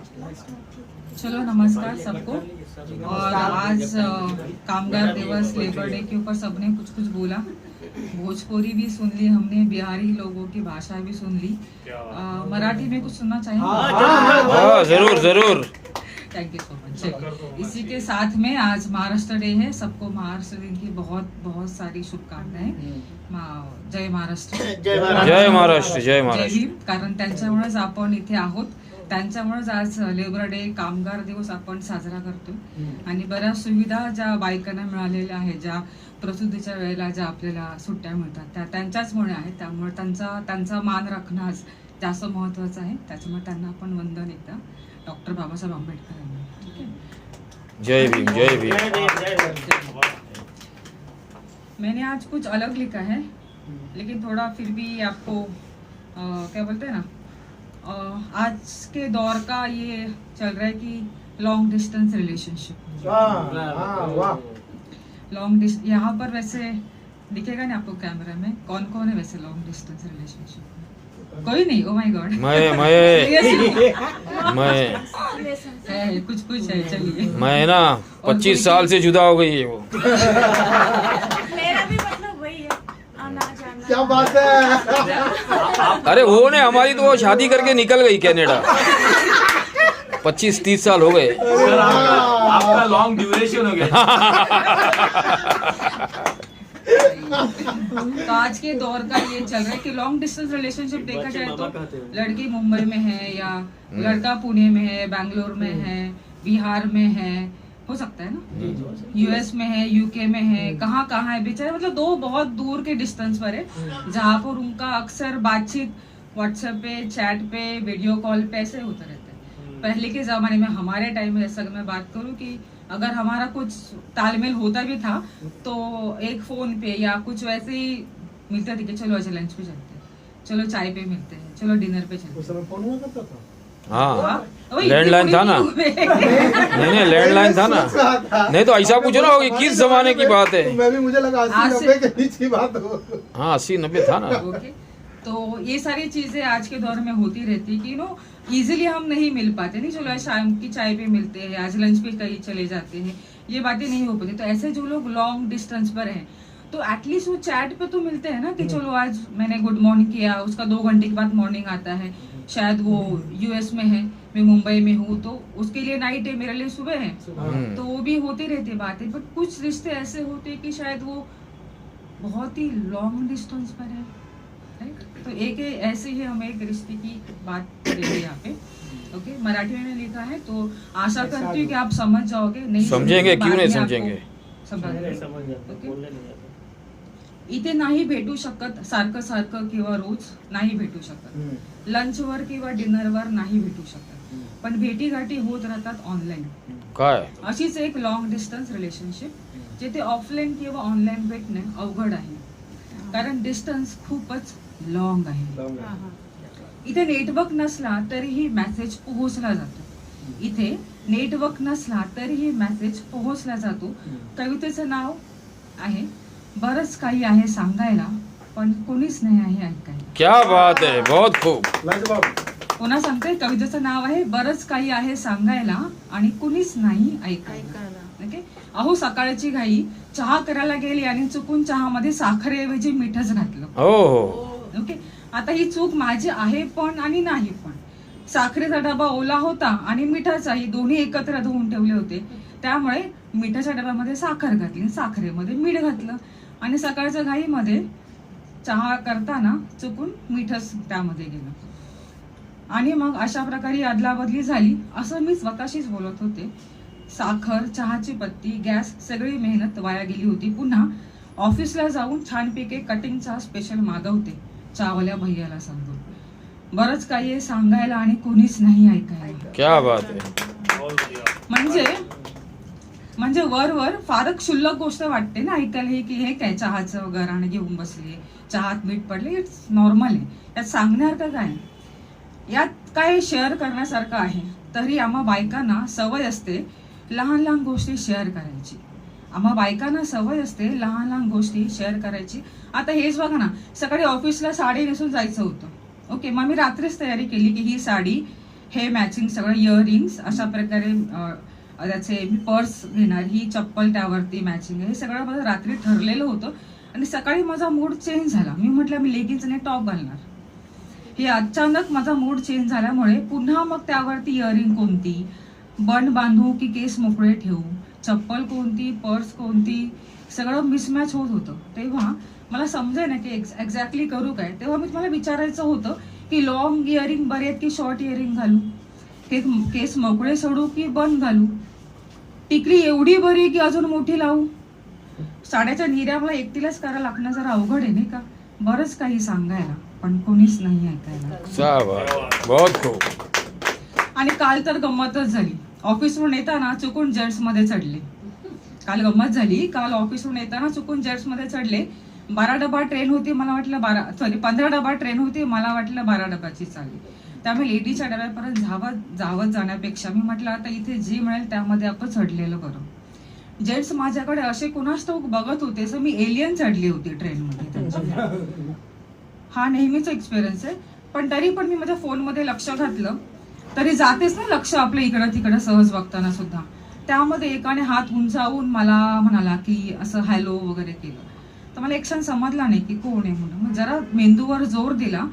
चलो नमस्कार सबको। और आज कामगार दिवस लेबर डे के ऊपर सबने कुछ कुछ बोला। भोजपुरी भी सुन ली हमने बिहारी लोगों की भाषा भी सुन ली। मराठी में कुछ सुनना चाहिए हाँ ज़रूर ज़रूर थैंक यू सो मच इसी के साथ में आज महाराष्ट्र डे है। सबको महाराष्ट्र दिन की बहुत बहुत सारी शुभकामनाएँ। जय महाराष्ट्र। जय महाराष्ट्र. जय महाराष्ट्र। जय महाराष्ट्र कारण त्यांच्यामुळेच आपण इथे आहोत। त्यांच्यामुळेच आज लेबर डे कामगार दिवस आपण साजरा करतोय. आणि बऱ्याच सुविधा ज्या बायकांना मिळालेल्या आहेत ज्या प्रसूतीच्या वेळेला ज्या आपल्याला सुट्ट्या मिळतात त्या त्यांच्याचमुळे आहेत. त्यामुळे त्यांचा त्यांचा मान राखणं आज जास्त महत्वाचं आहे. त्याच्यामुळे त्यांना आपण वंदन एकदा डॉक्टर बाबासाहेब आंबेडकर यांना ठीक आहे? जय भीम जय भीम. मैंने आज कुछ अलग लिखा है लेकिन थोड़ा फिर भी आपको अ, क्या बोलते हैं ना? आज के दौर का ये चल रहा है कि लॉन्ग डिस्टेंस रिलेशनशिप वाह, वाह, वाह. लॉन्ग डिस्ट यहाँ पर वैसे दिखेगा नहीं आपको कैमरा में? कौन कौन है वैसे लॉन्ग डिस्टेंस रिलेशनशिप में? कोई नहीं ओ माय गॉड मैं मैं। मैं। कुछ कुछ है चलिए। मैं ना पच्चीस साल से जुदा हो गई है वो मेरा भी मतलब वही है आना जाना क्या बात है? अरे वो ने हमारी तो वो शादी करके निकल गई कनाडा। पच्चीस तीस साल हो गए। आपका लॉन्ग ड्यूरेशन हो गया। तो आज के दौर का ये चल रहा है कि लॉन्ग डिस्टेंस रिलेशनशिप देखा जाए तो लड़की मुंबई में है या लड़का पुणे में है बैंगलोर में है बिहार में है हो सकता है ना? यूएस में है यूके में है कहाँ कहाँ है बेचारे मतलब दो बहुत दूर के डिस्टेंस पर है। जहाँ पर उनका अक्सर बातचीत व्हाट्सएप पे चैट पे वीडियो कॉल पे ऐसे होता रहता है। पहले के जमाने में हमारे टाइम में जैसा मैं बात करूँ कि अगर हमारा कुछ तालमेल होता भी था तो एक फ़ोन पे या कुछ वैसे ही मिलते थे कि चलो अच्छा लंच पे चलते हैं चलो चाय पे मिलते हैं चलो डिनर पे चलते उस समय फ़ोन हुआ करता था? हाँ। हैं। वही, लैंडलाइन था ना? नहीं नहीं लैंडलाइन था ना? नहीं तो ऐसा पूछो ना होगी किस जमाने की बात है? तो मैं भी मुझे लगा अस्सी नब्बे के बीच की बात हो। हाँ अस्सी नब्बे था ना। तो ये सारी चीज़ें आज के दौर में होती रहती कि नो इजीली हम नहीं मिल पाते। नहीं चलो आज शाम की चाय पे मिलते हैं आज लंच पे कहीं चले जाते हैं ये बातें नहीं हो पाती। तो ऐसे जो लोग लॉन्ग डिस्टेंस पर हैं तो एटलीस्ट वो चैट पे तो मिलते हैं ना कि चलो आज मैंने गुड मॉर्निंग किया उसका दो घंटे के बाद मॉर्निंग आता है। शायद वो यूएस में है मैं मुंबई में हूँ तो उसके लिए नाइट है मेरे लिए सुबह है। तो वो भी होती रहती बातें बट कुछ रिश्ते ऐसे होते हैं कि शायद वो बहुत ही लॉन्ग डिस्टेंस पर है right? तो एक ऐसे ही हम एक रिश्ते की बात करेंगे यहाँ पे ओके मराठी में लिखा है तो आशा करती हूँ कि आप समझ जाओगे नहीं समझेंगे, तो क्यों नहीं समझेंगे? समझ ओके इथे नाही भेटू शकत सारखं सारखं किंवा रोज नाही भेटू शकत. लंचवर किंवा डिनरवर नाही भेटू शकत. पण भेटी गाठी होत राहतात ऑनलाईन. काय? अशीच एक लॉंग डिस्टन्स रिलेशनशिप जिथे ऑफलाईन किंवा ऑनलाईन भेटणे अवघड आहे. कारण डिस्टन्स खूपच लॉंग आहे. इथे नेटवर्क नसला तरीही मेसेज पोहोचला जातो. इथे नेटवर्क नसला तरीही मेसेज पोहोचला जातो. कवितेचं नाव आहे. बरंच काही आहे सांगायला पण कोणीच नाही आहे ऐकायला. क्या बात है बहुत खूब लाजवाब पुन्हा सांगते कवितेचं नाव आहे बरंच काही आहे सांगायला आणि कुणीच नाही ऐकायला. ओके? अहो सकाळची घाई चहा करायला गेली आणि चुकून चहामध्ये साखरेऐवजी मीठच घातलं. हो हो. ओके? आता ही चूक माझी आहे पण आणि नाही पण. साखरेचा डबा ओला होता आणि मिठाचाही दोन्ही एकत्र धुवून ठेवले होते. त्यामुळे मिठाच्या डब्यामध्ये साखर घातली आणि साखरेमध्ये मीठ घातलं. आणि सकाळच्या घाईमध्ये चहा करताना चुकून मीठच त्यामध्ये गेलं. आणि मग अशा प्रकारे अदलाबदली झाली असं मी स्वतःशीच बोलत होते. साखर चहाची पत्ती गॅस सगळी मेहनत वाया गेली होती. पुन्हा ऑफिसला जाऊन छानपैकी कटिंग चहा स्पेशल मागवते चहावाल्या भैयाला सांगून. बरंच काही आहे सांगायला आणि कोणीच नाही ऐकायला. क्या बात म्हणजे म्हणजे वर वर फारच क्षुल्लक गोष्ट वाटते ना ऐकायला हे की हे काय चहाचं घराणं घेऊन बसले. चहात मीठ पडले इट्स नॉर्मल आहे. यात सांगण्यासारखं काय? यात काय शेअर करण्यासारखं आहे? तरी आम्हा बायकांना सवय असते लहान लहान गोष्टी शेअर करायची. आम्हा बायकांना सवय असते लहान लहान गोष्टी शेअर करायची. आता हेच बघा ना सकाळी ऑफिसला साडी नेसून जायचं होतं. ओके मग मी रात्रीच तयारी केली की ही साडी हे मॅचिंग सगळं इयरिंग्स अशा प्रकारे त्याचे मी पर्स घेणार ही चप्पल त्यावरती मॅचिंग हे सगळं माझं रात्री ठरलेलं होतं. आणि सकाळी माझा मूड चेंज झाला. मी म्हटलं मी लेगिन्स आणि टॉप घालणार. हे अचानक माझा मूड चेंज झाल्यामुळे पुन्हा मग त्यावरती इयरिंग कोणती? बन बांधू की केस मोकळे ठेवू? चप्पल कोणती? पर्स कोणती? सगळं मिसमॅच होत होतं. तेव्हा मला समजे ना की एक्झॅक्टली करू काय? तेव्हा मी तुम्हाला विचारायचं होतं की लॉंग इयरिंग बरे आहेत की शॉर्ट इयरिंग घालू? केस केस मोकळे सोडू की बन घालू? टिकली एवढी बरी की अजून मोठी लावू? साड्याच्या निर्या मला एकटीलाच करायला लागणं जरा अवघड आहे नाही का? बरंच काही सांगायला पण कोणीच नाही ऐकायला आणि काल तर गंमतच झाली. ऑफिसवरून येताना चुकून जेट्समध्ये चढले. काल गंमत झाली. काल ऑफिसवरून येताना चुकून जेट्समध्ये चढले. बारा डबा ट्रेन होती मला वाटलं बारा सॉरी पंधरा डबा ट्रेन होती मला वाटलं बारा डबाची चालली त्यामुळे लेडीच्या डब्यापर्यंत धावत जावत जाण्यापेक्षा मी म्हटलं आता इथे जे मिळेल त्यामध्ये आपण चढलेलं करू. जेंट्स माझ्याकडे असे कुणाच तो बघत होते असं मी एलियन चढली होती ट्रेनमध्ये हा नेहमीचा एक्सपिरियन्स आहे. पण तरी पण मी माझ्या फोनमध्ये लक्ष घातलं. तरी जातेच ना लक्ष आपलं इकडं तिकडं सहज बघताना सुद्धा. त्यामध्ये एकाने हात उंचावून मला म्हणाला की असं हॅलो वगैरे केलं. तर मला एक क्षण समजला नाही की कोण आहे म्हणून. जरा मेंदूवर जोर दिला.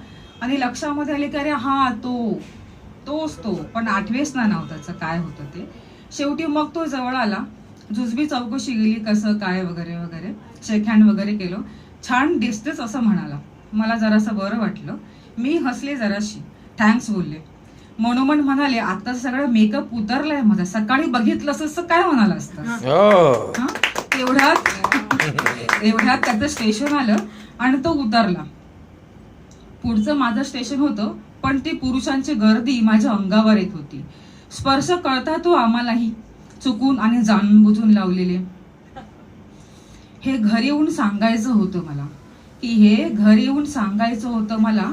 आणि लक्षामध्ये आले की अरे हा तो तोच तो. पण आठवेच ना नाव त्याचं काय होतं ते. शेवटी मग तो जवळ आला. जुजबी चौकशी गेली कसं काय वगैरे वगैरे. शेक हँड वगैरे केलं. छान दिसतेच असं म्हणाला. मला जरासं बरं वाटलं. मी हसले जराशी. थँक्स बोलले. मनोमन म्हणाले आता सगळं मेकअप उतरलाय माझा. सकाळी बघितलं असं तर काय म्हणाला असतं? हो. हा? एवढ्यात एवढ्यात त्याचं स्टेशन आलं आणि तो उतरला. पुढचं माझं स्टेशन होतं पण ती पुरुषांची गर्दी माझ्या अंगावर येत होती. स्पर्श कळता तो आम्हालाही चुकून आणि जाणूनबुजून लावलेले. हे घरी येऊन सांगायचं होतं मला. की हे घरी येऊन सांगायचं होतं मला